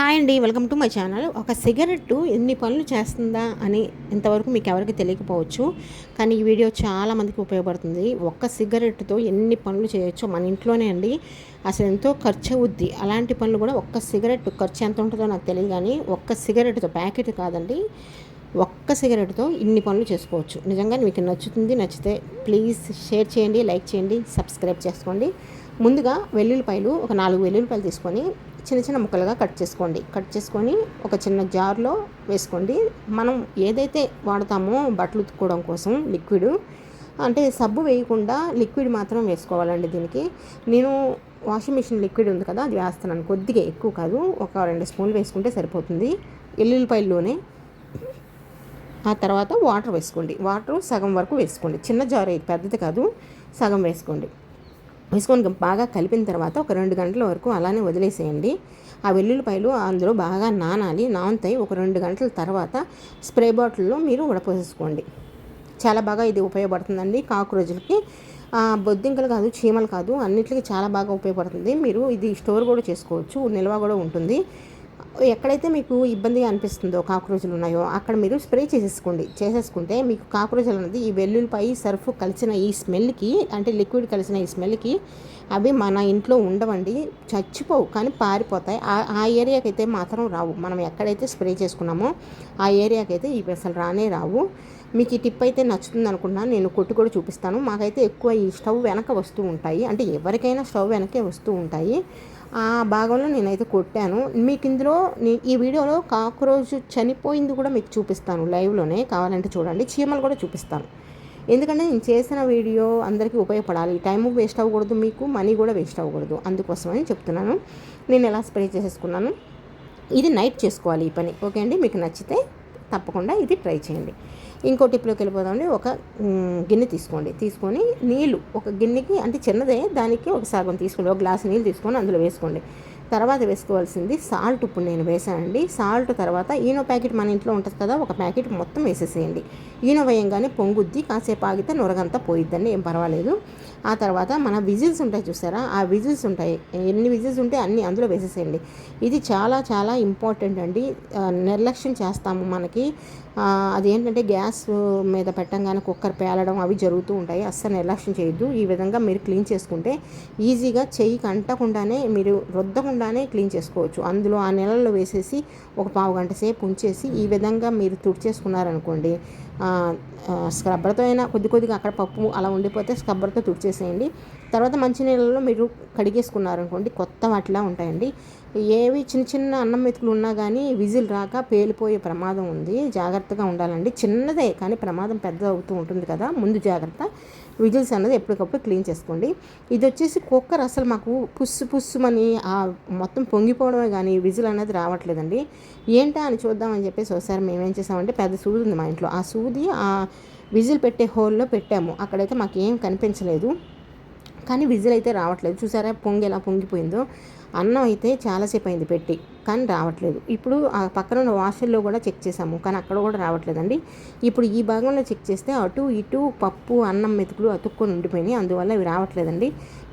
Hi అండి welcome to my channel. ఒక cigarette ఎన్ని పనులు చేస్తుందా అని ఇంతవరకు మీకు ఎవరికి తెలియకపోవచ్చు కానీ ఈ వీడియో చాలా మందికి ఉపయోగపడుతుంది. ఒక్క సిగరెట్తో ఎన్ని పనులు చేయొచ్చు మన ఇంట్లోనే అండి. అసలు ఎంతో ఖర్చు అవుద్ది. అలాంటి పనులు కూడా ఒక్క సిగరెట్ ఖర్చు ఎంత ఉంటుందో నాకు తెలియదు కానీ ఒక్క సిగరెట్తో ప్యాకెట్ కాదండి ఒక్క సిగరెట్తో ఇన్ని పనులు చేసుకోవచ్చు. నిజంగా మీకు నచ్చుతుంది నచ్చితే ప్లీజ్ షేర్ చేయండి లైక్ చేయండి సబ్స్క్రైబ్ చేసుకోండి. ముందుగా వెల్లుల్లిపాయలు ఒక నాలుగు వెల్లుల్లిపాయలు తీసుకొని చిన్న చిన్న ముక్కలుగా కట్ చేసుకోండి. కట్ చేసుకొని ఒక చిన్న జార్లో వేసుకోండి. మనం ఏదైతే వాడతామో బట్టలు ఉతుక్కోవడం కోసం లిక్విడ్ అంటే సబ్బు వేయకుండా లిక్విడ్ మాత్రం వేసుకోవాలండి దీనికి. నేను వాషింగ్ మిషన్ లిక్విడ్ ఉంది కదా అది వేస్తున్నాను కొద్దిగా ఎక్కువ కాదు ఒక రెండు స్పూన్లు వేసుకుంటే సరిపోతుంది. ఎల్లుల్లిపాయల్లోనే ఆ తర్వాత వాటర్ వేసుకోండి. వాటర్ సగం వరకు వేసుకోండి. చిన్న జార్ పెద్దది కాదు సగం వేసుకోండి. వేసుకొని బాగా కలిపిన తర్వాత ఒక రెండు గంటల వరకు అలానే వదిలేసేయండి. ఆ వెల్లుల్లిపాయలు అందులో బాగా నానాలి. నానుతాయి. ఒక రెండు గంటల తర్వాత స్ప్రే బాటిల్లో మీరు ఉడపోసేసుకోండి. చాలా బాగా ఇది ఉపయోగపడుతుందండి కాక్రోజులకి బొద్దింకలు కాదు చీమలు కాదు అన్నిటికీ చాలా బాగా ఉపయోగపడుతుంది. మీరు ఇది స్టోర్ కూడా చేసుకోవచ్చు. నిల్వ కూడా ఉంటుంది. ఎక్కడైతే మీకు ఇబ్బందిగా అనిపిస్తుందో కాక్రోచులు ఉన్నాయో అక్కడ మీరు స్ప్రే చేసేసుకోండి. చేసేసుకుంటే మీకు కాక్రోచులు అనేది ఈ వెల్లుల్లిపై సర్ఫ్ కలిసిన ఈ స్మెల్కి అంటే లిక్విడ్ కలిసిన ఈ స్మెల్కి అవి మన ఇంట్లో ఉండవండి. చచ్చిపోవు కానీ పారిపోతాయి. ఆ ఏరియాకి అయితే మాత్రం రావు. మనం ఎక్కడైతే స్ప్రే చేసుకున్నామో ఆ ఏరియాకి అయితే ఇవి అసలు రానే రావు. మీకు ఈ టిప్ అయితే నచ్చుతుంది అనుకున్నా నేను కొట్టి కూడా చూపిస్తాను. మాకైతే ఎక్కువ ఈ స్టవ్ వెనక వస్తూ ఉంటాయి. అంటే ఎవరికైనా స్టవ్ వెనకే వస్తూ ఉంటాయి. ఆ భాగంలో నేనైతే కొట్టాను. మీకు ఇందులో ఈ వీడియోలో కాక్రోచ్ చనిపోయింది కూడా మీకు చూపిస్తాను లైవ్లోనే. కావాలంటే చూడండి. చీమలు కూడా చూపిస్తాను. ఎందుకంటే నేను చేసిన వీడియో అందరికీ ఉపయోగపడాలి. టైం వేస్ట్ అవ్వకూడదు మీకు మనీ కూడా వేస్ట్ అవ్వకూడదు. అందుకోసమని చెప్తున్నాను. నేను ఎలా స్ప్రే చేసేసుకున్నాను? ఇది నైట్ చేసుకోవాలి ఈ పని. ఓకే అండి? మీకు నచ్చితే తప్పకుండా ఇది ట్రై చేయండి. ఇంకో టిప్లోకి వెళ్ళిపోదామని ఒక గిన్నె తీసుకోండి. తీసుకొని నీళ్ళు ఒక గిన్నెకి అంటే చిన్నదే దానికి ఒక సగం తీసుకోండి. ఒక గ్లాస్ నీళ్ళు తీసుకొని అందులో వేసుకోండి. తర్వాత వేసుకోవాల్సింది సాల్ట్. ఇప్పుడు నేను వేసానండి సాల్ట్ తర్వాత ఈనో ప్యాకెట్ మన ఇంట్లో ఉంటుంది కదా ఒక ప్యాకెట్ మొత్తం వేసేసేయండి. ఈయన వేయంగానే పొంగుద్ది కాసేపు ఆగితే నొరగంతా పోయిద్దండి ఏం పర్వాలేదు. ఆ తర్వాత మన విజిల్స్ ఉంటాయి చూసారా? ఆ విజిల్స్ ఉంటాయి. ఎన్ని విజిల్స్ ఉంటే అన్ని అందులో వేసేసేయండి. ఇది చాలా చాలా ఇంపార్టెంట్ అండి. నిర్లక్ష్యం చేస్తాము మనకి. అదేంటంటే గ్యాస్ మీద పెట్టంగానే కుక్కర్ పేలడం అవి జరుగుతూ ఉంటాయి. అస్సలు నిర్లక్ష్యం చేయొద్దు. ఈ విధంగా మీరు క్లీన్ చేసుకుంటే ఈజీగా చెయ్యి కంటకుండానే మీరు రుద్దకుండానే క్లీన్ చేసుకోవచ్చు. అందులో ఆ నెలల్లో వేసేసి ఒక పావు గంట సేపు ఉంచేసి ఈ విధంగా మీరు తుడిచేసుకున్నారనుకోండి స్క్రబ్బర్తో అయినా కొద్ది కొద్దిగా అక్కడ పప్పు అలా ఉండిపోతే స్క్రబ్బర్తో తుడిచేసేయండి. తర్వాత మంచినీళ్ళలో మీరు కడిగేసుకున్నారనుకోండి కొత్త వాటిలా ఉంటాయండి. ఏవి చిన్న చిన్న అన్నం మెతుకులు ఉన్నా కానీ విజిల్ రాక పేలిపోయే ప్రమాదం ఉంది. జాగ్రత్తగా ఉండాలండి. చిన్నదే కానీ ప్రమాదం పెద్ద అవుతూ ఉంటుంది కదా ముందు జాగ్రత్త. విజిల్స్ అన్నది ఎప్పటికప్పుడు క్లీన్ చేసుకోండి. ఇది వచ్చేసి కుక్కర్ అసలు మాకు పుస్సు పుస్సుమని ఆ మొత్తం పొంగిపోవడమే కానీ విజిల్ అనేది రావట్లేదండి. ఏంటా అని చూద్దామని చెప్పేసి ఒకసారి మేము ఏం చేసామంటే పెద్ద సూది ఉంది మా ఇంట్లో. ఆ సూది ఆ విజిల్ పెట్టే హోల్లో పెట్టాము. అక్కడైతే మాకు ఏం కనిపించలేదు. కానీ విజిల్ అయితే రావట్లేదు. చూసారా? పొంగి ఎలా పొంగిపోయిందో. అన్నం అయితే చాలాసేపు అయింది పెట్టి కానీ రావట్లేదు. ఇప్పుడు ఆ పక్కన ఉన్న వాషర్లో కూడా చెక్ చేసాము కానీ అక్కడ కూడా రావట్లేదండి. ఇప్పుడు ఈ భాగంలో చెక్ చేస్తే అటు ఇటు పప్పు అన్నం మెతుకులు అతుక్కొని ఉండిపోయినాయి అందువల్ల ఇవి రావట్లేదండి.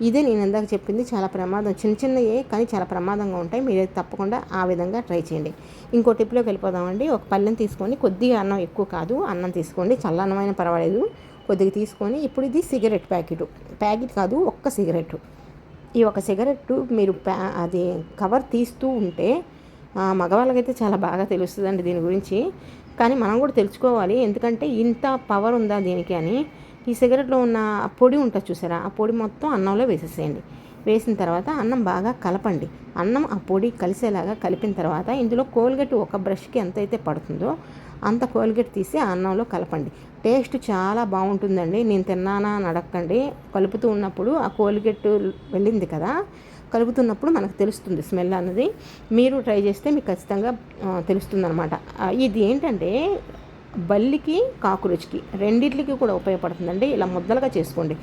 ఇదే నేను ఇందాక చెప్పింది చాలా ప్రమాదం చిన్న చిన్నయే కానీ చాలా ప్రమాదంగా ఉంటాయి. మీరు తప్పకుండా ఆ విధంగా ట్రై చేయండి. ఇంకో టిప్లోకి వెళ్ళిపోదామండి. ఒక పళ్ళెం తీసుకొని కొద్దిగా అన్నం ఎక్కువ కాదు అన్నం తీసుకోండి. చల్ల అన్నమైన పర్వాలేదు కొద్దిగా తీసుకొని ఇప్పుడు ఇది సిగరెట్ ప్యాకెట్. ప్యాకెట్ కాదు ఒక్క సిగరెట్. ఈ ఒక సిగరెట్ మీరు ప్యా అది కవర్ తీస్తూ ఉంటే మగవాళ్ళకైతే చాలా బాగా తెలుస్తుందండి దీని గురించి. కానీ మనం కూడా తెలుసుకోవాలి. ఎందుకంటే ఇంత పవర్ ఉందా దీనికి అని. ఈ సిగరెట్లో ఉన్న పొడి ఉంటుంది చూసారా? ఆ పొడి మొత్తం అన్నంలో వేసేసేయండి. వేసిన తర్వాత అన్నం బాగా కలపండి. అన్నం ఆ పొడి కలిసేలాగా కలిపిన తర్వాత ఇందులో కోల్గేట్ ఒక బ్రష్కి ఎంతైతే పడుతుందో అంత కోల్గేట్ తీసి అన్నంలో కలపండి. టేస్ట్ చాలా బాగుంటుందండి. నేను తిన్నానా అని అడగండి కలుపుతూ ఉన్నప్పుడు ఆ కోల్గేట్ వెళ్ళింది కదా కలుపుతున్నప్పుడు మనకు తెలుస్తుంది స్మెల్ అన్నది. మీరు ట్రై చేస్తే మీకు ఖచ్చితంగా తెలుస్తుంది అనమాట ఇది ఏంటంటే బల్లికి కాకురుచికి రెండిట్లకి కూడా ఉపయోగపడుతుందండి. ఇలా ముద్దలుగా చేసుకోండి.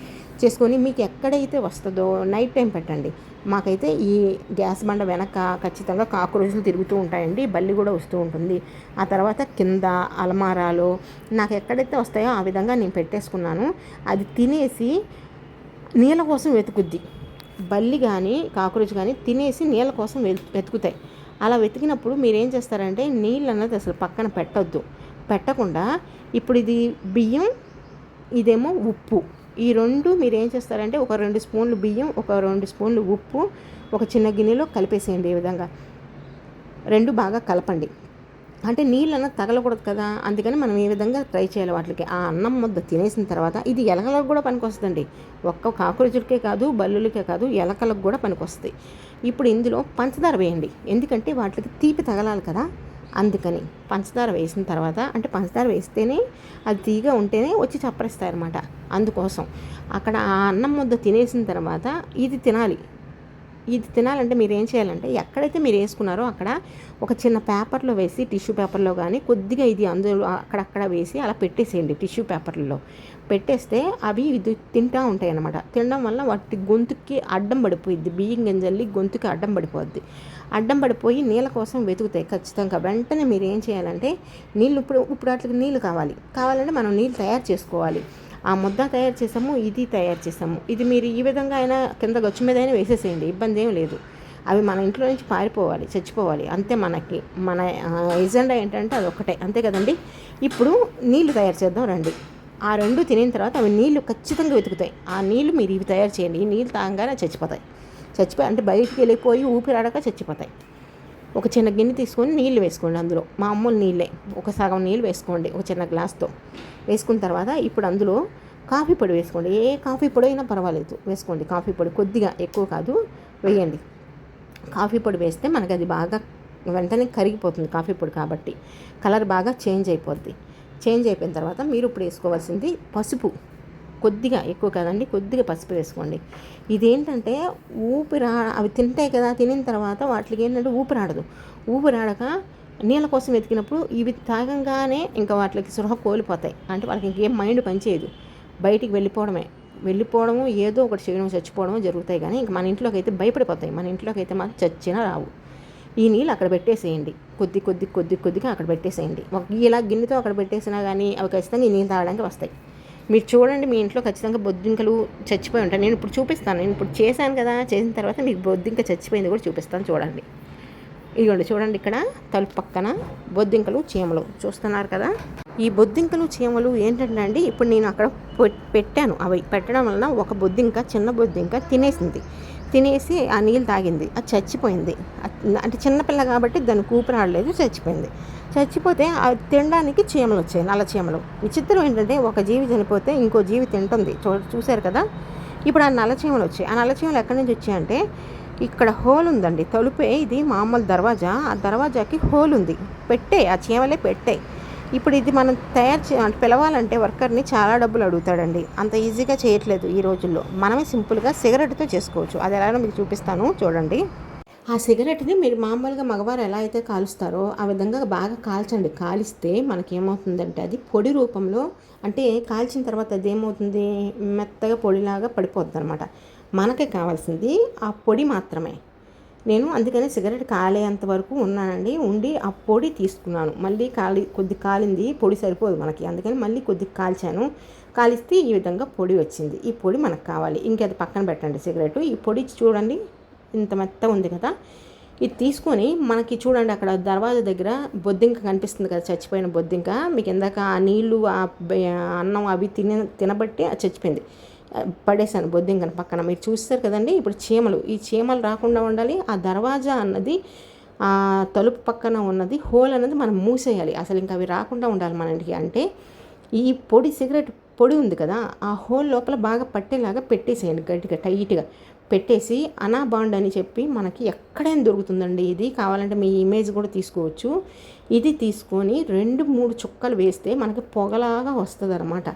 చేసుకొని మీకు ఎక్కడైతే వస్తుందో నైట్ టైం పెట్టండి. మాకైతే ఈ గ్యాస్ బండ వెనక ఖచ్చితంగా కాకరోజులు తిరుగుతూ ఉంటాయండి. బల్లి కూడా వస్తూ ఉంటుంది. ఆ తర్వాత కింద అలమారాలు నాకు ఎక్కడైతే వస్తాయో ఆ విధంగా నేను పెట్టేసుకున్నాను. అది తినేసి నీళ్ళ కోసం వెతుకుద్ది. బల్లి కానీ కాకురోజు కానీ తినేసి నీళ్ళ కోసం వెతుకుతాయి. అలా వెతికినప్పుడు మీరు ఏం చేస్తారంటే నీళ్ళు అన్నది అసలు పక్కన పెట్టొద్దు. పెట్టకుండా ఇప్పుడు ఇది బియ్యం ఇదేమో ఉప్పు. ఈ రెండు మీరు ఏం చేస్తారంటే ఒక రెండు స్పూన్లు బియ్యం ఒక రెండు స్పూన్లు ఉప్పు ఒక చిన్న గిన్నెలో కలిపేసేయండి ఈ విధంగా. రెండు బాగా కలపండి. అంటే నీళ్ళన్న తగలకూడదు కదా అందుకని మనం ఈ విధంగా ట్రై చేయాలి వాటికి. ఆ అన్నం ముద్ద తినేసిన తర్వాత ఇది ఎలకలకు కూడా పనికొస్తుందండి. ఒక్క కాకురజుడికే కాదు బల్లులకే కాదు ఎలకలకు కూడా పనికొస్తుంది. ఇప్పుడు ఇందులో పంచదార వేయండి. ఎందుకంటే వాటికి తీపి తగలాలి కదా. అందుకని పంచదార వేసిన తర్వాత అంటే పంచదార వేస్తేనే అది తీగ ఉంటేనే వచ్చి చప్పరిస్తాయన్నమాట. అందుకోసం అక్కడ ఆ అన్నం ముద్ద తినేసిన తర్వాత ఇది తినాలి. ఇది తినాలంటే మీరు ఏం చేయాలంటే ఎక్కడైతే మీరు వేసుకున్నారో అక్కడ ఒక చిన్న పేపర్లో వేసి టిష్యూ పేపర్లో కానీ కొద్దిగా ఇది అందులో అక్కడక్కడ వేసి అలా పెట్టేసేయండి టిష్యూ పేపర్లో పెట్టేస్తే అవి ఇది తింటూ ఉంటాయి అన్నమాట తినడం వల్ల వాటి గొంతుకి అడ్డం పడిపోయిద్ది. బియ్యం గింజల్లి గొంతుకి అడ్డం పడిపోద్ది. అడ్డం పడిపోయి నీళ్ళ కోసం వెతుకుతాయి ఖచ్చితంగా. వెంటనే మీరు ఏం చేయాలంటే నీళ్ళు ఇప్పుడు ఇప్పుడు వాటికి నీళ్ళు కావాలి. కావాలంటే మనం నీళ్ళు తయారు చేసుకోవాలి. ఆ ముద్ద తయారు చేసాము ఇది తయారు చేసాము. ఇది మీరు ఈ విధంగా అయినా కింద గచ్చు మీద అయినా వేసేసేయండి ఇబ్బంది ఏం లేదు. అవి మన ఇంట్లో నుంచి పారిపోవాలి చచ్చిపోవాలి. అంతే మనకి. మన ఎజెండా ఏంటంటే అది ఒకటే అంతే కదండి? ఇప్పుడు నీళ్ళు తయారు చేద్దాం రండి. ఆ రెండు తినిన తర్వాత అవి నీళ్ళు ఖచ్చితంగా వెతుకుతాయి. ఆ నీళ్ళు మీరు ఇవి తయారు చేయండి. ఈ నీళ్ళు తాగంగానే చచ్చిపోతాయి. చచ్చిపోయి అంటే బయటికి వెళ్ళిపోయి ఊపిరాడక చచ్చిపోతాయి. ఒక చిన్న గిన్నె తీసుకొని నీళ్ళు వేసుకోండి అందులో. మామూలు నీళ్ళే. ఒక సగం నీళ్ళు వేసుకోండి ఒక చిన్న గ్లాస్తో. వేసుకున్న తర్వాత ఇప్పుడు అందులో కాఫీ పొడి వేసుకోండి. ఏ కాఫీ పొడి అయినా పర్వాలేదు. వేసుకోండి. కాఫీ పొడి కొద్దిగా ఎక్కువ కాదు. వేయండి. కాఫీ పొడి వేస్తే మనకి అది బాగా వెంటనే కరిగిపోతుంది కాఫీ పొడి కాబట్టి. కలర్ బాగా చేంజ్ అయిపోద్ది. చేంజ్ అయిపోయిన తర్వాత మీరు ఇప్పుడు వేసుకోవాల్సింది పసుపు. కొద్దిగా ఎక్కువ కదండి కొద్దిగా పసుపు వేసుకోండి. ఇదేంటంటే ఊపిరా అవి తింటాయి కదా తినిన తర్వాత వాటికి ఏంటంటే ఊపిరాడదు. ఊపిరాడక నీళ్ళ కోసం వెతికినప్పుడు ఇవి తాగంగానే ఇంకా వాటికి సృహ కోల్పోతాయి. అంటే వాళ్ళకి ఇంకేం మైండ్ పనిచేయదు బయటికి వెళ్ళిపోవడమే. వెళ్ళిపోవడము ఏదో ఒకటి చేయడం చచ్చిపోవడము జరుగుతాయి కానీ ఇంక మన ఇంట్లోకి అయితే భయపడిపోతాయి. మన ఇంట్లోకి అయితే మాకు చచ్చినా రావు. ఈ నీళ్ళు అక్కడ పెట్టేసేయండి. కొద్ది కొద్ది కొద్ది కొద్దిగా అక్కడ పెట్టేసేయండి. ఒక ఇలా గిన్నెతో అక్కడ పెట్టేసినా కానీ అవి ఖచ్చితంగా ఈ నీళ్ళు తాగడానికి వస్తాయి. మీరు చూడండి మీ ఇంట్లో ఖచ్చితంగా బొద్దింకలు చచ్చిపోయి ఉంటాయి. నేను ఇప్పుడు చూపిస్తాను. నేను ఇప్పుడు చేశాను కదా చేసిన తర్వాత మీకు బొద్దింక చచ్చిపోయింది కూడా చూపిస్తాను చూడండి. ఇదిగోండి చూడండి ఇక్కడ తలుపు పక్కన బొద్దింకలు చీమలు చూస్తున్నారు కదా. ఈ బొద్దింకలు చీమలు ఏంటంటే అండి ఇప్పుడు నేను అక్కడ పెట్టాను. అవి పెట్టడం వలన ఒక బొద్దింక చిన్న బొద్దింక తినేసింది. తినేసి ఆ నీళ్ళు తాగింది. అది చచ్చిపోయింది. అంటే చిన్నపిల్ల కాబట్టి దానికి ఊపిరాడలేదు చచ్చిపోయింది. చచ్చిపోతే అది తినడానికి చీమలు వచ్చాయి నల్ల చీమలు. విచిత్రం ఏంటంటే ఒక జీవి చనిపోతే ఇంకో జీవి తింటుంది. చూ చూశారు కదా? ఇప్పుడు ఆ నల్ల చీమలు వచ్చాయి. ఆ నల్ల చీమలు ఎక్కడి నుంచి వచ్చాయంటే ఇక్కడ హోల్ ఉందండి. తలుపే ఇది మామూలు దర్వాజా. ఆ దర్వాజాకి హోల్ ఉంది. పెట్టే ఆ చీమలే పెట్టాయి. ఇప్పుడు ఇది మనం తయారు చే అంటే పిలవాలంటే వర్కర్ని చాలా డబ్బులు అడుగుతాడండి. అంత ఈజీగా చేయట్లేదు ఈ రోజుల్లో. మనమే సింపుల్గా సిగరెట్తో చేసుకోవచ్చు. అది ఎలాగో మీకు చూపిస్తాను. చూడండి. ఆ సిగరెట్ని మీరు మామూలుగా మగవారు ఎలా అయితే కాలుస్తారో ఆ విధంగా బాగా కాల్చండి. కాలిస్తే మనకేమవుతుందంటే అది పొడి రూపంలో అంటే కాల్చిన తర్వాత అది ఏమవుతుంది మెత్తగా పొడిలాగా పడిపోద్ది అనమాట మనకే కావాల్సింది ఆ పొడి మాత్రమే. నేను అందుకనే సిగరెట్ కాలేంత వరకు ఉన్నానండి. ఉండి ఆ పొడి తీసుకున్నాను. మళ్ళీ కాలి కొద్ది కాలింది పొడి సరిపోదు మనకి. అందుకని మళ్ళీ కొద్ది కాల్చాను. కాలిస్తే ఈ విధంగా పొడి వచ్చింది. ఈ పొడి మనకు కావాలి. ఇంకది పక్కన పెట్టండి సిగరెట్. ఈ పొడి చూడండి ఇంత మెత్త ఉంది కదా. ఇది తీసుకొని మనకి చూడండి అక్కడ దర్వాజా దగ్గర బొద్దింక కనిపిస్తుంది కదా చచ్చిపోయిన బొద్దింక. మీకు ఇందాక ఆ నీళ్ళు ఆ అన్నం అవి తిన తినబట్టి అది చచ్చిపోయింది. పడేశాను బొద్దింకను పక్కన. మీరు చూస్తారు కదండి ఇప్పుడు చీమలు. ఈ చీమలు రాకుండా ఉండాలి ఆ దర్వాజా అన్నది ఆ తలుపు పక్కన ఉన్నది హోల్ అన్నది మనం మూసేయాలి. అసలు ఇంకా అవి రాకుండా ఉండాలి మన ఇంటికి. అంటే ఈ పొడి సిగరెట్ పొడి ఉంది కదా ఆ హోల్ లోపల బాగా పట్టేలాగా పెట్టేసేయండి గట్టిగా టైట్గా. పెట్టేసి అనా బాండ్ అని చెప్పి మనకి ఎక్కడైనా దొరుకుతుందండి. ఇది కావాలంటే మీ ఇమేజ్ కూడా తీసుకోవచ్చు. ఇది తీసుకొని రెండు మూడు చుక్కలు వేస్తే మనకి పొగలాగా వస్తుంది అన్నమాట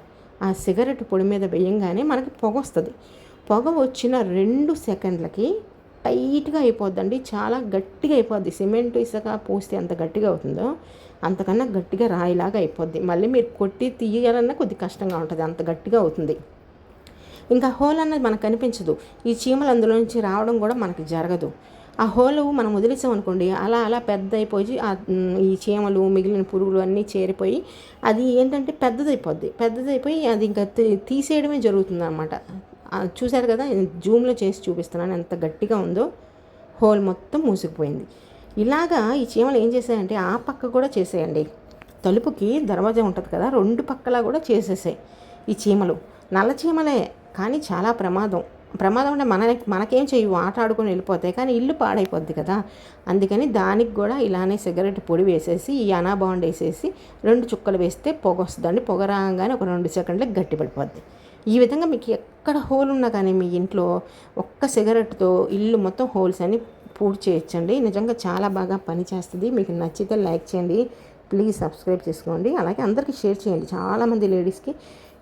ఆ సిగరెట్ పొడి మీద వేయంగానే మనకి పొగ వస్తుంది. పొగ వచ్చిన రెండు సెకండ్లకి టైట్గా అయిపోద్దండి. చాలా గట్టిగా అయిపోద్ది. సిమెంట్ ఇసుక పోస్తే ఎంత గట్టిగా అవుతుందో అంతకన్నా గట్టిగా రాయిలాగా అయిపోద్ది. మళ్ళీ మీరు కొట్టి తీయాలన్నా కొద్ది కష్టంగా ఉంటుంది. అంత గట్టిగా అవుతుంది. ఇంకా హోల్ అన్నది మనకు కనిపించదు. ఈ చీమలు అందులో నుంచి రావడం కూడా మనకి జరగదు. ఆ హోలు మనం వదిలేసామనుకోండి అలా అలా పెద్ద అయిపోయి ఈ చీమలు మిగిలిన పురుగులు అన్నీ చేరిపోయి అది ఏంటంటే పెద్దదైపోద్ది. పెద్దదైపోయి అది ఇంకా తీసేయడమే జరుగుతుంది అనమాట చూశారు కదా జూమ్లో చేసి చూపిస్తున్నాను ఎంత గట్టిగా ఉందో. హోల్ మొత్తం మూసుకుపోయింది. ఇలాగా ఈ చీమలు ఏం చేసాయంటే ఆ పక్క కూడా చేసేయండి. తలుపుకి దర్వాజా ఉంటుంది కదా రెండు పక్కలా కూడా చేసేసాయి ఈ చీమలు. నల్ల చీమలే కానీ చాలా ప్రమాదం. ప్రమాదం అంటే మన మనకేం చేయవు ఆట ఆడుకొని వెళ్ళిపోతాయి కానీ ఇల్లు పాడైపోద్ది కదా. అందుకని దానికి కూడా ఇలానే సిగరెట్ పొడి వేసేసి ఈ అనాబాండ్ వేసేసి రెండు చుక్కలు వేస్తే పొగ వస్తుందండి. పొగ రాగానే ఒక రెండు సెకండ్లకు గట్టిపడిపోద్ది. ఈ విధంగా మీకు ఎక్కడ హోల్ ఉన్నా కానీ మీ ఇంట్లో ఒక్క సిగరెట్తో ఇల్లు మొత్తం హోల్స్ అని పూర్తి చేయొచ్చండి. నిజంగా చాలా బాగా పనిచేస్తుంది మీకు నచ్చితే లైక్ చేయండి. ప్లీజ్ సబ్స్క్రైబ్ చేసుకోండి. అలాగే అందరికీ షేర్ చేయండి. చాలామంది లేడీస్కి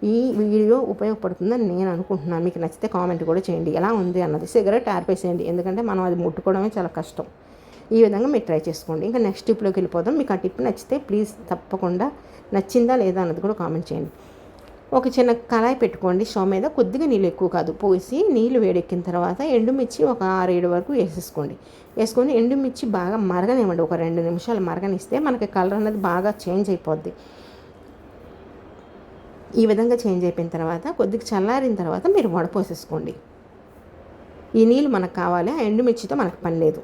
ఈ వీడియో ఉపయోగపడుతుందని నేను అనుకుంటున్నాను. మీకు నచ్చితే కామెంట్ కూడా చేయండి. ఎలా ఉంది అన్నది సిగరెట్ ఆర్పేసేయండి. ఎందుకంటే మనం అది ముట్టుకోవడమే చాలా కష్టం. ఈ విధంగా మీరు ట్రై చేసుకోండి. ఇంకా నెక్స్ట్ టిప్లోకి వెళ్ళిపోదాం. మీకు ఆ టిప్ నచ్చితే ప్లీజ్ తప్పకుండా నచ్చిందా లేదా అన్నది కూడా కామెంట్ చేయండి. ఒక చిన్న కళాయి పెట్టుకోండి. స్టవ్ మీద కొద్దిగా నీళ్ళు ఎక్కువ కాదు. పోసి నీళ్ళు వేడెక్కిన తర్వాత ఎండుమిర్చి ఒక ఆరు ఏడు వరకు వేసేసుకోండి. వేసుకొని ఎండుమిర్చి బాగా మరగనివ్వండి. ఒక రెండు నిమిషాలు మరగనిస్తే మనకి కలర్ అనేది బాగా చేంజ్ అయిపోద్ది. ఈ విధంగా చేంజ్ అయిపోయిన తర్వాత కొద్దిగా చల్లారిన తర్వాత మీరు వడపోసేసుకోండి ఈ నీళ్ళు మనకు కావాలి ఆ ఎండుమిర్చితో మనకు పని లేదు.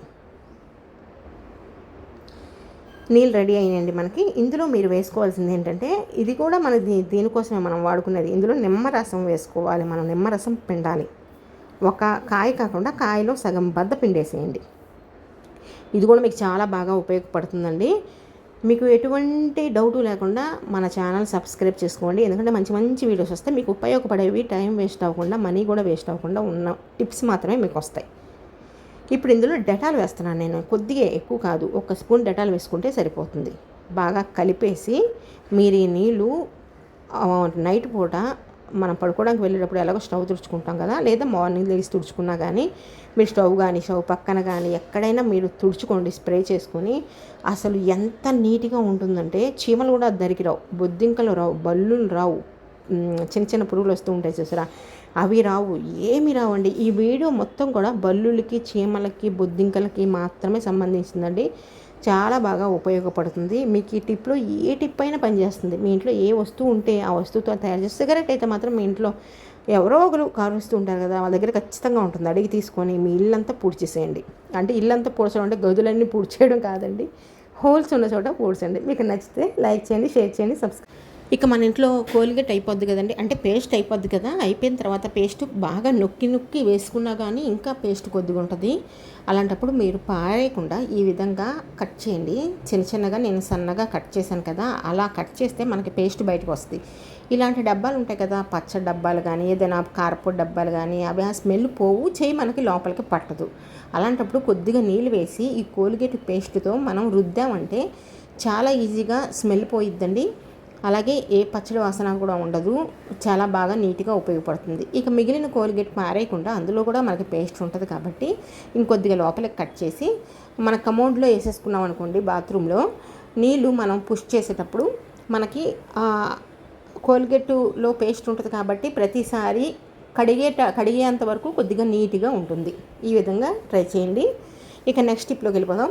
నీళ్ళు రెడీ అయినాయండి మనకి. ఇందులో మీరు వేసుకోవాల్సింది ఏంటంటే ఇది కూడా మన దీ దీనికోసమే మనం వాడుకునేది ఇందులో నిమ్మరసం వేసుకోవాలి మనం నిమ్మరసం పిండాలి. ఒక కాయ కాకుండా కాయలో సగం బద్ద పిండేసేయండి. ఇది కూడా మీకు చాలా బాగా ఉపయోగపడుతుందండి. మీకు ఎటువంటి డౌట్ లేకుండా మన ఛానల్ సబ్స్క్రైబ్ చేసుకోండి. ఎందుకంటే మంచి మంచి వీడియోస్ వస్తే మీకు ఉపయోగపడేవి టైం వేస్ట్ అవ్వకుండా మనీ కూడా వేస్ట్ అవ్వకుండా ఉన్న టిప్స్ మాత్రమే మీకు వస్తాయి. ఇప్పుడు ఇందులో డెటాల్ వేస్తున్నాను నేను. కొద్దిగా ఎక్కువ కాదు. ఒక స్పూన్ డెటాల్ వేసుకుంటే సరిపోతుంది. బాగా కలిపేసి మీరు ఈ నీళ్ళు నైట్ పూట మనం పడుకోవడానికి వెళ్ళేటప్పుడు ఎలాగో స్టవ్ తుడుచుకుంటాం కదా లేదా మార్నింగ్ లేచి తుడుచుకున్నా కానీ మీరు స్టవ్ కానీ స్టవ్ పక్కన కానీ ఎక్కడైనా మీరు తుడుచుకోండి స్ప్రే చేసుకొని అసలు ఎంత నీట్గా ఉంటుందంటే చీమలు కూడా దరికి రావు బొద్దింకలు రావు బల్లులు రావు చిన్న చిన్న పురుగులు వస్తూ ఉంటాయి చూసారా? అవి రావు ఏమి రావండి. ఈ వీడియో మొత్తం కూడా బల్లులకి చీమలకి బొద్దింకలకి మాత్రమే సంబంధించిందండి. చాలా బాగా ఉపయోగపడుతుంది. మీకు ఈ టిప్లో ఏ టిప్ అయినా పనిచేస్తుంది. మీ ఇంట్లో ఏ వస్తువు ఉంటే ఆ వస్తువుతో తయారు చేస్తే సిగరెట్ అయితే మాత్రం మీ ఇంట్లో ఎవరో ఒకరు కారుస్తూ ఉంటారు కదా వాళ్ళ దగ్గర ఖచ్చితంగా ఉంటుంది. అడిగి తీసుకొని మీ ఇల్లంతా పూడ్చేసేయండి అంటే ఇల్లంతా పూడ్చడం అంటే గదులన్నీ పూడ్చేయడం కాదండి. హోల్స్ ఉన్న చోట పూడ్చండి. మీకు నచ్చితే లైక్ చేయండి షేర్ చేయండి సబ్స్క్రైబ్ ఇక మన ఇంట్లో కోల్గేట్ అయిపోద్ది కదండి. అంటే పేస్ట్ అయిపోద్ది కదా. అయిపోయిన తర్వాత పేస్ట్ బాగా నొక్కి నొక్కి వేసుకున్నా కానీ ఇంకా పేస్ట్ కొద్దిగా ఉంటుంది. అలాంటప్పుడు మీరు పారేయకుండా ఈ విధంగా కట్ చేయండి. చిన్న చిన్నగా నేను సన్నగా కట్ చేశాను కదా. అలా కట్ చేస్తే మనకి పేస్ట్ బయటకు వస్తుంది. ఇలాంటి డబ్బాలు ఉంటాయి కదా. పచ్చ డబ్బాలు కానీ ఏదైనా కారపొడి డబ్బాలు కానీ అవి ఆ స్మెల్ పోవు చేయి మనకి లోపలికి పట్టదు. అలాంటప్పుడు కొద్దిగా నీళ్ళు వేసి ఈ కోల్గేట్ పేస్ట్తో మనం రుద్దామంటే చాలా ఈజీగా స్మెల్ పోయిద్దండి. అలాగే ఏ పచ్చడి వాసన కూడా ఉండదు. చాలా బాగా నీట్గా ఉపయోగపడుతుంది. ఇక మిగిలిన కోల్గేట్ పారేయకుండా అందులో కూడా మనకి పేస్ట్ ఉంటుంది కాబట్టి ఇంకొద్దిగా లోపలికి కట్ చేసి మన కమౌండ్లో వేసేసుకున్నాం అనుకోండి బాత్రూంలో. నీళ్ళు మనం పుష్ చేసేటప్పుడు మనకి కోల్గేట్లో పేస్ట్ ఉంటుంది కాబట్టి ప్రతిసారి కడిగేట కడిగేంత వరకు కొద్దిగా నీట్గా ఉంటుంది. ఈ విధంగా ట్రై చేయండి. ఇక నెక్స్ట్ టిప్లోకి వెళ్ళిపోదాం.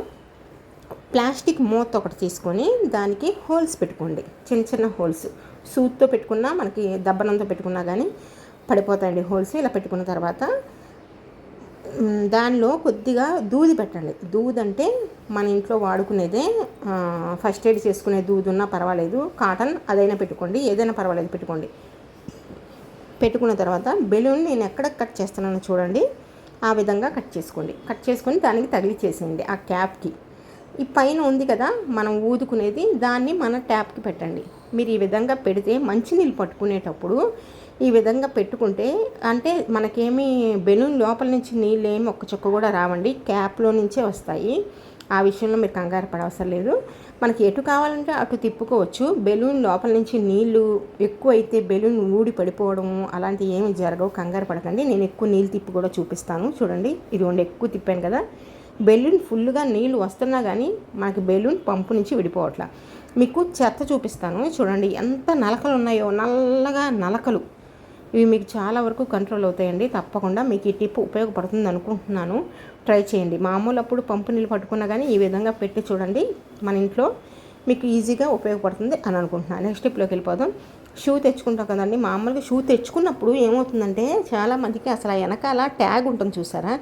ప్లాస్టిక్ మూత ఒకటి తీసుకొని దానికి హోల్స్ పెట్టుకోండి. చిన్న చిన్న హోల్స్. సూత్తో పెట్టుకున్నా మనకి దబ్బనంతో పెట్టుకున్నా కానీ పడిపోతాయండి హోల్స్. ఇలా పెట్టుకున్న తర్వాత దానిలో కొద్దిగా దూది పెట్టండి. దూది అంటే మన ఇంట్లో వాడుకునేదే ఫస్ట్ ఎయిడ్ చేసుకునే దూది ఉన్నా పర్వాలేదు. కాటన్ అదైనా పెట్టుకోండి. ఏదైనా పర్వాలేదు పెట్టుకోండి. పెట్టుకున్న తర్వాత బెలూన్ నేను ఎక్కడ కట్ చేస్తున్నానో చూడండి. ఆ విధంగా కట్ చేసుకోండి. కట్ చేసుకొని దానికి తగిలి చేసేయండి ఆ క్యాప్కి. ఈ పైన ఉంది కదా మనం ఊదుకునేది దాన్ని మన ట్యాప్కి పెట్టండి. మీరు ఈ విధంగా పెడితే మంచినీళ్ళు పట్టుకునేటప్పుడు ఈ విధంగా పెట్టుకుంటే అంటే మనకేమి బెలూన్ లోపల నుంచి నీళ్ళు ఏమి ఒక్క చుక్క కూడా రావండి క్యాప్లో నుంచే వస్తాయి. ఆ విషయంలో మీరు కంగారు పడవసరం లేదు. మనకి ఎటు కావాలంటే అటు తిప్పుకోవచ్చు. బెలూన్ లోపల నుంచి నీళ్ళు ఎక్కువ అయితే బెలూన్ ఊడి పడిపోవడం అలాంటివి ఏమి జరగవు కంగారు పడకండి. నేను ఎక్కువ నీళ్ళు తిప్పి కూడా చూపిస్తాను. చూడండి ఇది ఉండి ఎక్కువ తిప్పాను కదా. బెలూన్ ఫుల్గా నీళ్ళు వస్తున్నా కానీ మనకి బెలూన్ పంపు నుంచి విడిపోవట్లా. మీకు చెత్త చూపిస్తాను. చూడండి ఎంత నలకలు ఉన్నాయో నల్లగా నలకలు. ఇవి మీకు చాలా వరకు కంట్రోల్ అవుతాయండి. తప్పకుండా మీకు ఈ టిప్ ఉపయోగపడుతుంది అనుకుంటున్నాను. ట్రై చేయండి. మామూలు అప్పుడు పంపు నీళ్ళు పట్టుకున్నా కానీ ఈ విధంగా పెట్టి చూడండి. మన ఇంట్లో మీకు ఈజీగా ఉపయోగపడుతుంది అని అనుకుంటున్నాను. నెక్స్ట్ టిప్లోకి వెళ్ళిపోదాం. షూ తెచ్చుకుంటాం కదండి. మామూలుగా షూ తెచ్చుకున్నప్పుడు ఏమవుతుందంటే చాలా మందికి అసలు వెనకాల ట్యాగ్ ఉంటుంది చూసారా?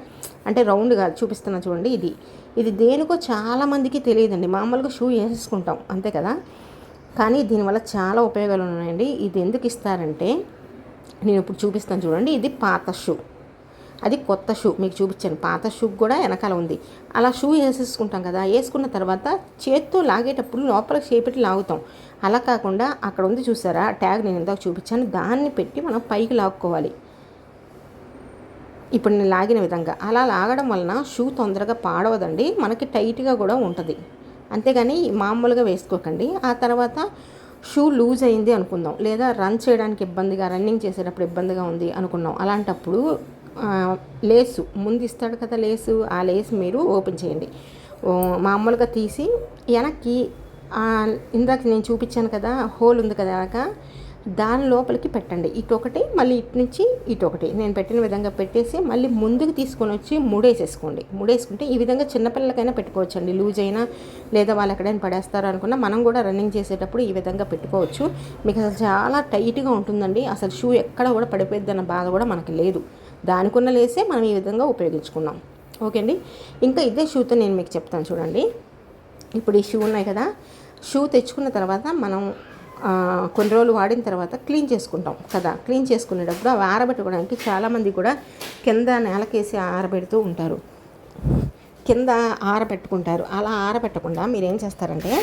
అంటే రౌండ్ కాదు చూపిస్తున్నా చూడండి ఇది. ఇది దేనికో చాలా మందికి తెలియదండి. మామూలుగా షూ వేసేసుకుంటాం అంతే కదా? కానీ దీనివల్ల చాలా ఉపయోగాలు ఉన్నాయండి. ఇది ఎందుకు ఇస్తారంటే నేను ఇప్పుడు చూపిస్తాను చూడండి. ఇది పాత షూ. అది కొత్త షూ. మీకు చూపించాను. పాత షూ కూడా వెనకాల ఉంది. అలా షూ వేసేసుకుంటాం కదా? వేసుకున్న తర్వాత చేత్తో లాగేటప్పుడు లోపల చేపెట్టి లాగుతాం. అలా కాకుండా అక్కడ ఉంది చూసారా? ట్యాగ్ నేను ఇందాక చూపించాను. దాన్ని పెట్టి మనం పైకి లాక్కోవాలి. ఇప్పుడు నేను లాగిన విధంగా. అలా లాగడం వలన షూ తొందరగా పాడవదండి. మనకి టైట్గా కూడా ఉంటుంది. అంతేగాని మామూలుగా వేసుకోకండి. ఆ తర్వాత షూ లూజ్ అయింది అనుకుందాం. లేదా రన్ చేయడానికి ఇబ్బందిగా రన్నింగ్ చేసేటప్పుడు ఇబ్బందిగా ఉంది అనుకున్నాం. అలాంటప్పుడు లేసు. ముందు ఇస్తాడు కదా లేసు. ఆ లేస్ మీరు ఓపెన్ చేయండి. మామూలుగా తీసి వెనక్కి ఇందాక నేను చూపించాను కదా హోల్ ఉంది కదా దాని లోపలికి పెట్టండి. ఇటు ఒకటి మళ్ళీ ఇటు నుంచి ఇటొకటి. నేను పెట్టిన విధంగా పెట్టేసి మళ్ళీ ముందుకు తీసుకొని వచ్చి ముడేసేసుకోండి. ముడేసుకుంటే ఈ విధంగా చిన్నపిల్లలకైనా పెట్టుకోవచ్చు అండి లూజ్ అయినా లేదా వాళ్ళు ఎక్కడైనా పడేస్తారు అనుకున్నా మనం కూడా రన్నింగ్ చేసేటప్పుడు ఈ విధంగా పెట్టుకోవచ్చు. మీకు అసలు చాలా టైట్గా ఉంటుందండి. అసలు షూ ఎక్కడ కూడా పడిపోద్ది అన్న బాధ కూడా మనకి లేదు. దానికున్న లేసే మనం ఈ విధంగా ఉపయోగించుకున్నాం ఓకే అండి ఇంకా ఇదే షూతో నేను మీకు చెప్తాను చూడండి. ఇప్పుడు ఈ షూ ఉన్నాయి కదా షూ తెచ్చుకున్న తర్వాత మనం కొన్ని రోజులు వాడిన తర్వాత క్లీన్ చేసుకుంటాం కదా. క్లీన్ చేసుకునేటప్పుడు అవి ఆరబెట్టుకోవడానికి చాలామంది కూడా కింద నేలకేసి ఆరబెడుతూ ఉంటారు. కింద ఆరబెట్టుకుంటారు అలా ఆరబెట్టకుండా మీరు ఏం చేస్తారంటే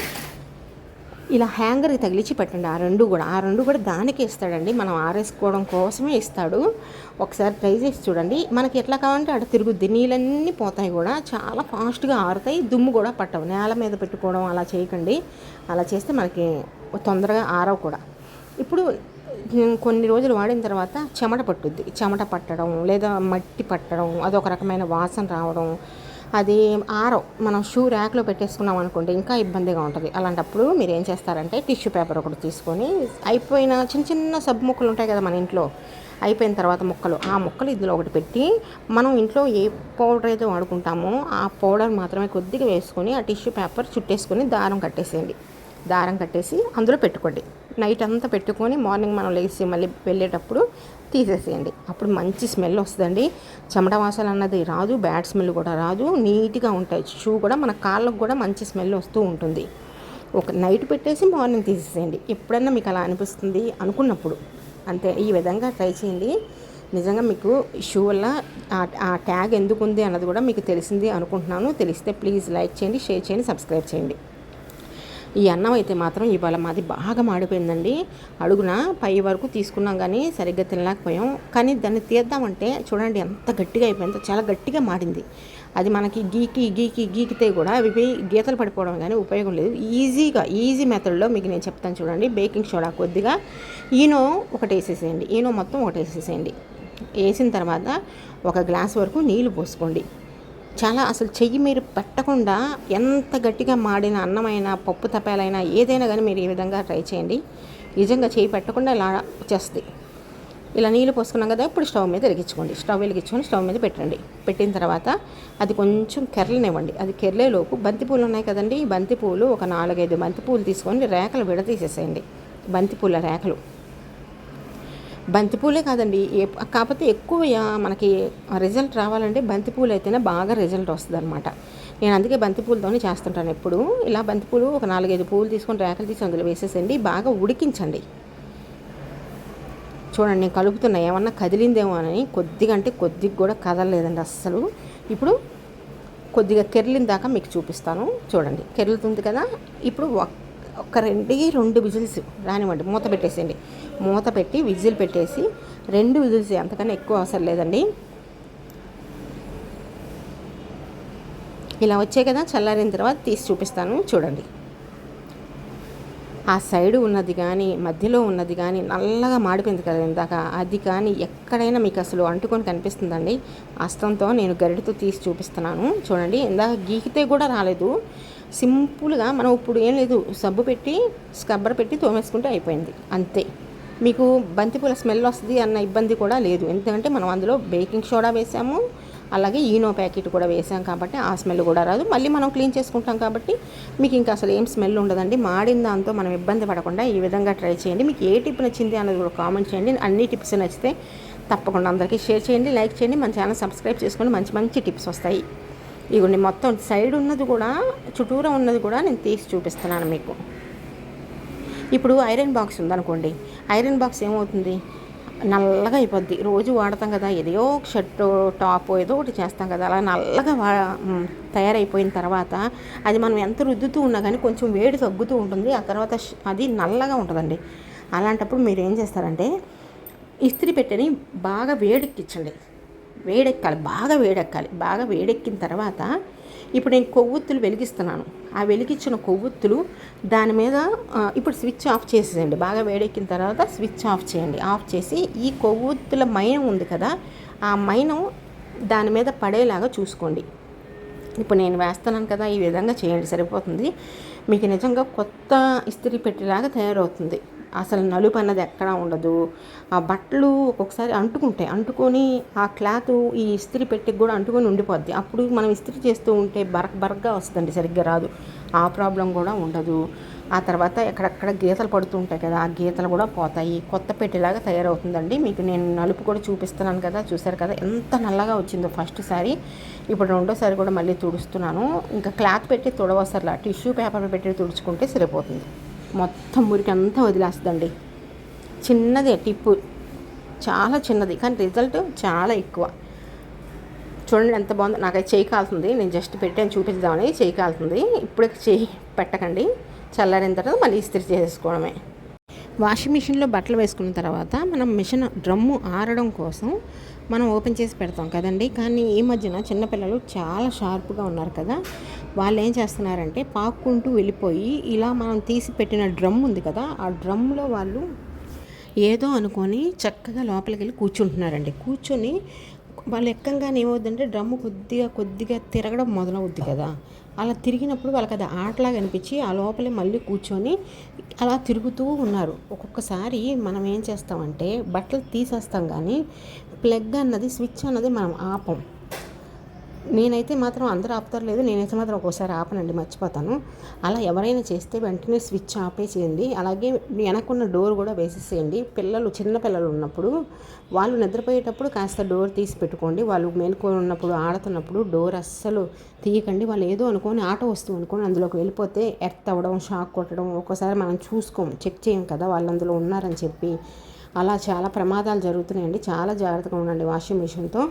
ఇలా హ్యాంగర్కి తగిలిచి పెట్టండి. ఆ రెండు కూడా. ఆ రెండు కూడా దానికి ఇస్తాడండి. మనం ఆరేసుకోవడం కోసమే ఇస్తాడు. ఒకసారి ట్రై చేసి చూడండి. మనకి ఎట్లా కావాలంటే అక్కడ తిరుగుద్ది. నీళ్ళన్నీ పోతాయి కూడా. చాలా ఫాస్ట్గా ఆరుతాయి. దుమ్ము కూడా పట్టవు. నేల మీద పెట్టుకోవడం అలా చేయకండి. అలా చేస్తే మనకి తొందరగా ఆరవు కూడా. ఇప్పుడు కొన్ని రోజులు వాడిన తర్వాత చెమట పట్టుద్ది. చెమట పట్టడం లేదా మట్టి పట్టడం అదొక రకమైన వాసన రావడం అది ఆరో మనం షూ ర్యాక్లో పెట్టేసుకున్నాం అనుకోండి ఇంకా ఇబ్బందిగా ఉంటుంది. అలాంటప్పుడు మీరు ఏం చేస్తారంటే టిష్యూ పేపర్ ఒకటి తీసుకొని అయిపోయిన చిన్న చిన్న సబ్ ముక్కలు ఉంటాయి కదా మన ఇంట్లో అయిపోయిన తర్వాత ముక్కలు ఆ ముక్కలు ఇందులో ఒకటి పెట్టి మనం ఇంట్లో ఏ పౌడర్ అయితే వాడుకుంటామో ఆ పౌడర్ మాత్రమే కొద్దిగా వేసుకొని ఆ టిష్యూ పేపర్ చుట్టేసుకొని దారం కట్టేసేయండి. దారం కట్టేసి అందులో పెట్టుకోండి. నైట్ అంతా పెట్టుకొని మార్నింగ్ మనం లేచి మళ్ళీ వెళ్ళేటప్పుడు తీసేసేయండి. అప్పుడు మంచి స్మెల్ వస్తుందండి. చెమట వాసన అన్నది రాదు బ్యాడ్ స్మెల్ కూడా రాదు. నీట్గా ఉంటాయి. షూ కూడా మన కాళ్ళకు కూడా మంచి స్మెల్ వస్తూ ఉంటుంది. ఒక నైట్ పెట్టేసి మార్నింగ్ తీసేసేయండి. ఎప్పుడన్నా మీకు అలా అనిపిస్తుంది అనుకున్నప్పుడు. అంతే ఈ విధంగా ట్రై చేయండి. నిజంగా మీకు షూ వల్ల ఆ ట్యాగ్ ఎందుకు ఉంది అన్నది కూడా మీకు తెలిసింది అనుకుంటున్నాను. తెలిస్తే ప్లీజ్ లైక్ చేయండి షేర్ చేయండి సబ్స్క్రైబ్ చేయండి. ఈ అన్నం అయితే మాత్రం ఇవాళ మాది బాగా మాడిపోయిందండి. అడుగున పై వరకు తీసుకున్నాం కానీ సరిగ్గా తినలేకపోయాం. కానీ దాన్ని తీద్దామంటే చూడండి ఎంత గట్టిగా అయిపోయిందో చాలా గట్టిగా మాడింది. అది మనకి గీకి గీకి గీకితే కూడా అవి గీతలు పడిపోవడం కానీ ఉపయోగం లేదు. ఈజీగా ఈజీ మెథడ్లో మీకు నేను చెప్తాను చూడండి. బేకింగ్ సోడా కొద్దిగా ఈనో ఒకటి వేసేసేయండి. ఈనో మొత్తం ఒకటి వేసేసేయండి. వేసిన తర్వాత ఒక గ్లాస్ వరకు నీళ్ళు పోసుకోండి. చాలా అసలు చెయ్యి మీరు పెట్టకుండా ఎంత గట్టిగా మాడిన అన్నమైనా పప్పు తపాలైనా ఏదైనా కానీ మీరు ఈ విధంగా ట్రై చేయండి. నిజంగా చేయి పెట్టకుండా ఇలా వచ్చేస్తుంది ఇలా నీళ్ళు పోసుకున్నాం కదా ఇప్పుడు స్టవ్ మీద వెలిగించుకోండి. స్టవ్ వెలిగించుకొని స్టవ్ మీద పెట్టండి. పెట్టిన తర్వాత అది కొంచెం కెర్రనివ్వండి. అది కెర్లేలోపు బంతిపూలు ఉన్నాయి కదండి బంతిపూలు ఒక నాలుగైదు బంతిపూలు తీసుకొని రేకలు విడతీసేసేయండి బంతిపూల రేకలు బంతిపూలే కాదండి. కాకపోతే ఎక్కువ మనకి రిజల్ట్ రావాలంటే బంతిపూలు అయితేనే బాగా రిజల్ట్ వస్తుంది అనమాట నేను అందుకే బంతిపూలతోనే చేస్తుంటాను ఎప్పుడు. ఇలా బంతిపూలు ఒక నాలుగైదు పూలు తీసుకొని రేకలు తీసి అందులో వేసేసండి బాగా ఉడికించండి. చూడండి నేను కలుపుతున్నా. ఏమన్నా కదిలిందేమో అని కొద్దిగా అంటే కొద్దిగా కూడా కదలలేదండి అస్సలు. ఇప్పుడు కొద్దిగా కెర్లిన దాకా మీకు చూపిస్తాను. చూడండి కెర్లుతుంది కదా. ఇప్పుడు ఒక రెండు రెండు విజిల్స్ రానివ్వండి. మూత పెట్టేసేయండి. మూత పెట్టి విజిల్ పెట్టేసి రెండు విజిల్స్ అంతకన్నా ఎక్కువ అవసరం లేదండి. ఇలా వచ్చాయి కదా చల్లారిన తర్వాత తీసి చూపిస్తాను. చూడండి. ఆ సైడ్ ఉన్నది కానీ మధ్యలో ఉన్నది కానీ నల్లగా మాడిపోయింది కదా ఇందాక. అది కానీ ఎక్కడైనా మీకు అసలు అంటుకొని కనిపిస్తుందండి. అస్తంతో నేను గరిటతో తీసి చూపిస్తున్నాను. చూడండి. ఇందాక గీకితే కూడా రాలేదు. సింపుల్గా మనం ఇప్పుడు ఏం లేదు సబ్బు పెట్టి స్కబ్బర్ పెట్టి తోమేసుకుంటే అయిపోయింది. అంతే. మీకు బంతిపూల స్మెల్ వస్తుంది అన్న ఇబ్బంది కూడా లేదు. ఎందుకంటే మనం అందులో బేకింగ్ సోడా వేసాము అలాగే ఈనో ప్యాకెట్ కూడా వేసాం కాబట్టి ఆ స్మెల్ కూడా రాదు. మళ్ళీ మనం క్లీన్ చేసుకుంటాం కాబట్టి మీకు ఇంకా అసలు ఏం స్మెల్ ఉండదండి. మాడిన దాంతో మనం ఇబ్బంది పడకుండా ఈ విధంగా ట్రై చేయండి. మీకు ఏ టిప్ నచ్చింది అన్నది కూడా కామెంట్ చేయండి. అన్ని టిప్స్ నచ్చితే తప్పకుండా అందరికీ షేర్ చేయండి లైక్ చేయండి. మన ఛానల్ సబ్స్క్రైబ్ చేసుకోండి మంచి మంచి టిప్స్ వస్తాయి. ఇగోండి మొత్తం సైడ్ ఉన్నది కూడా చుట్టూరా ఉన్నది కూడా నేను తీసి చూపిస్తున్నాను మీకు. ఇప్పుడు ఐరన్ బాక్స్ ఉందనుకోండి ఐరన్ బాక్స్ ఏమవుతుంది? నల్లగా అయిపోద్ది. రోజు వాడతాం కదా ఏదో ఒక షర్టు టాప్ ఏదో ఒకటి చేస్తాం కదా అలా నల్లగా వా తయారైపోయిన తర్వాత అది మనం ఎంత రుద్దుతూ ఉన్నా కానీ కొంచెం వేడి తగ్గుతూ ఉంటుంది. ఆ తర్వాత అది నల్లగా ఉంటుందండి. అలాంటప్పుడు మీరు ఏం చేస్తారంటే ఇస్త్రీ పెట్టని బాగా వేడెక్కించండి. వేడెక్కాలి బాగా వేడెక్కాలి. బాగా వేడెక్కిన తర్వాత ఇప్పుడు నేను కొవ్వొత్తులు వెలిగిస్తున్నాను. ఆ వెలిగించిన కొవ్వొత్తులు దాని మీద ఇప్పుడు స్విచ్ ఆఫ్ చేసేయండి బాగా వేడెక్కిన తర్వాత స్విచ్ ఆఫ్ చేయండి. ఆఫ్ చేసి ఈ కొవ్వొత్తుల మైనం ఉంది కదా ఆ మైనం దాని మీద పడేలాగా చూసుకోండి. ఇప్పుడు నేను వేస్తున్నాను కదా ఈ విధంగా చేయండి సరిపోతుంది. మీకు నిజంగా కొత్త ఇస్త్రీ పెట్టేలాగా తయారవుతుంది. అసలు నలుపు అన్నది ఎక్కడా ఉండదు. ఆ బట్టలు ఒక్కొక్కసారి అంటుకుంటాయి అంటుకొని ఆ క్లాత్ ఈ ఇస్త్రీ పెట్టికి కూడా అంటుకొని ఉండిపోద్ది. అప్పుడు మనం ఇస్త్రీ చేస్తూ ఉంటే బరక్ బరక్గా వస్తుందండి సరిగ్గా రాదు. ఆ ప్రాబ్లం కూడా ఉండదు. ఆ తర్వాత ఎక్కడెక్కడ గీతలు పడుతూ ఉంటాయి కదా ఆ గీతలు కూడా పోతాయి. కొత్త పెట్టేలాగా తయారవుతుందండి. మీకు నేను నలుపు కూడా చూపిస్తున్నాను కదా చూసారు కదా ఎంత నల్లగా వచ్చిందో ఫస్ట్ సారి. ఇప్పుడు రెండోసారి కూడా మళ్ళీ తుడుస్తున్నాను. ఇంకా క్లాత్ పెట్టి తుడవసరలా టిష్యూ పేపర్ పెట్టి తుడుచుకుంటే సరిపోతుంది. మొత్తం మురికి అంతా వదిలేస్తుందండి. చిన్నదే టిప్పు. చాలా చిన్నది కానీ రిజల్ట్ చాలా ఎక్కువ. చూడండి ఎంత బాగుందో. నాకైతే చేయి కాలుతుంది. నేను జస్ట్ పెట్టాను చూపించదామని చేయి కాలుతుంది. ఇప్పుడే చేయి పెట్టకండి. చల్లారిన తర్వాత మళ్ళీ ఇస్త్రీ చేసుకోవడమే వాషింగ్ మిషన్లో బట్టలు వేసుకున్న తర్వాత మనం మిషన్ డ్రమ్ము ఆరడం కోసం మనం ఓపెన్ చేసి పెడతాం కదండి. కానీ ఈ మధ్యన చిన్నపిల్లలు చాలా షార్ప్గా ఉన్నారు కదా. వాళ్ళు ఏం చేస్తున్నారంటే పాక్కుంటూ వెళ్ళిపోయి ఇలా మనం తీసి పెట్టిన డ్రమ్ ఉంది కదా ఆ డ్రమ్లో వాళ్ళు ఏదో అనుకొని చక్కగా లోపలికి వెళ్ళి కూర్చుంటున్నారండి. కూర్చొని వాళ్ళు ఎక్కంగానే ఏమవుద్దంటే డ్రమ్ము కొద్దిగా కొద్దిగా తిరగడం మొదలవుద్ది కదా. అలా తిరిగినప్పుడు వాళ్ళకి అది ఆటలాగా అనిపించి ఆ లోపలే మళ్ళీ కూర్చొని అలా తిరుగుతూ ఉన్నారు. ఒక్కొక్కసారి మనం ఏం చేస్తామంటే బట్టలు తీసేస్తాం కానీ ప్లగ్ అన్నది స్విచ్ అన్నది మనం ఆపం. నేనైతే మాత్రం అందరూ ఆపుతారు లేదు నేనైతే మాత్రం ఒక్కోసారి ఆపనండి మర్చిపోతాను. అలా ఎవరైనా చేస్తే వెంటనే స్విచ్ ఆపేసేయండి. అలాగే వెనకున్న డోర్ కూడా వేసేసేయండి. పిల్లలు చిన్న పిల్లలు ఉన్నప్పుడు వాళ్ళు నిద్రపోయేటప్పుడు కాస్త డోర్ తీసి పెట్టుకోండి. వాళ్ళు మేల్కొని ఉన్నప్పుడు ఆడుతున్నప్పుడు డోర్ అస్సలు తీయకండి. వాళ్ళు ఏదో అనుకొని ఆట వస్తువు అనుకొని అందులోకి వెళ్ళిపోతే ఎర్త్ అవ్వడం షాక్ కొట్టడం ఒక్కోసారి మనం చూసుకోం చెక్ చేయం కదా వాళ్ళు అందులో ఉన్నారని చెప్పి. అలా చాలా ప్రమాదాలు జరుగుతున్నాయండి. చాలా జాగ్రత్తగా ఉండండి వాషింగ్ మిషన్తో.